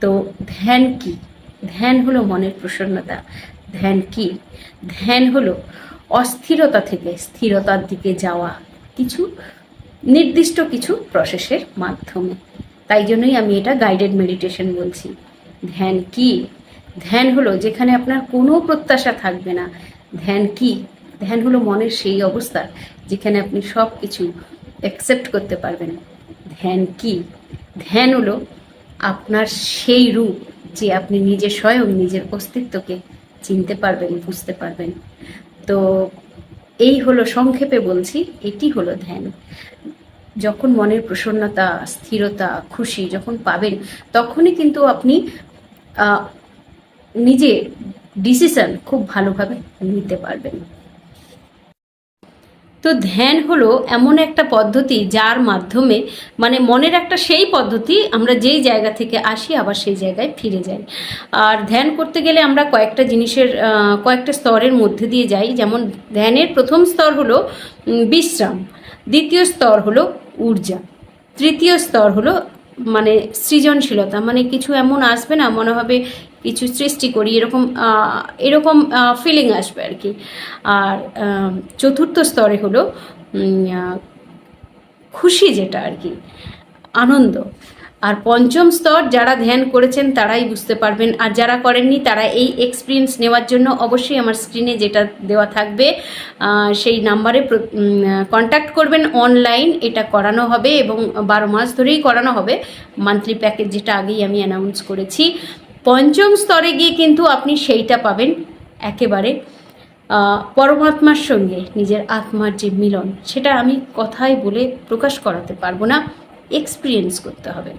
তো ধ্যান কি? ধ্যান হলো মনের প্রসন্নতা। ধ্যান কি? ধ্যান হলো অস্থিরতা থেকে স্থিরতার দিকে যাওয়া কিছু, নির্দিষ্ট কিছু প্রসেসের মাধ্যমে। তাই জন্যই আমি এটা গাইডেড মেডিটেশন বলছি। ধ্যান কি? ধ্যান হলো যেখানে আপনার কোনো প্রত্যাশা থাকবে না। ধ্যান কি? ধ্যান হলো মনের সেই অবস্থা যেখানে আপনি সব কিছু অ্যাকসেপ্ট করতে পারবেন। ধ্যান কি? ধ্যান হলো আপনার সেই রূপ যে আপনি নিজে স্বয়ং নিজের অস্তিত্বকে চিনতে পারবেন, বুঝতে পারবেন। তো এই হলো সংক্ষেপে বলছি, এটি হলো ধ্যান। যখন মনের প্রসন্নতা, স্থিরতা, খুশি যখন পাবেন, তখনই কিন্তু আপনি নিজে ডিসিশন খুব ভালোভাবে নিতে পারবেন। তো ধ্যান হলো এমন একটা পদ্ধতি যার মাধ্যমে মানে মনের একটা সেই পদ্ধতি আমরা যেই জায়গা থেকে আসি আবার সেই জায়গায় ফিরে যাই। আর ধ্যান করতে গেলে আমরা কয়েকটা জিনিসের কয়েকটা স্তরের মধ্যে দিয়ে যাই। যেমন ধ্যানের প্রথম স্তর হলো বিশ্রাম। দ্বিতীয় স্তর হলো ঊর্জা। তৃতীয় স্তর হলো মানে সৃজনশীলতা। মানে কিছু এমন আসবে না, মনে হবে কিছু সৃষ্টি করি, এরকম এরকম ফিলিং আসবে আর কি। আর চতুর্থ স্তরে হলো খুশি যেটা আর কি, আনন্দ। আর পঞ্চম স্তর যারা ধ্যান করেছেন তারাই বুঝতে পারবেন, আর যারা করেননি তারা এই এক্সপিরিয়েন্স নেওয়ার জন্য অবশ্যই আমার স্ক্রিনে যেটা দেওয়া থাকবে সেই নাম্বারে কন্ট্যাক্ট করবেন অনলাইন এটা করানো হবে এবং বারো মাস ধরেই করানো হবে। মান্থলি প্যাকেজ যেটা আগেই আমি অ্যানাউন্স করেছি। পঞ্চম স্তরে গিয়ে কিন্তু আপনি সেইটা পাবেন একেবারে পরমাত্মার সঙ্গে নিজের আত্মার যে মিলন, সেটা আমি কথায় বলে প্রকাশ করাতে পারব না এক্সপিরিয়েন্স করতে হবে।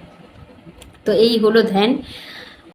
তো এই হলো ধ্যান।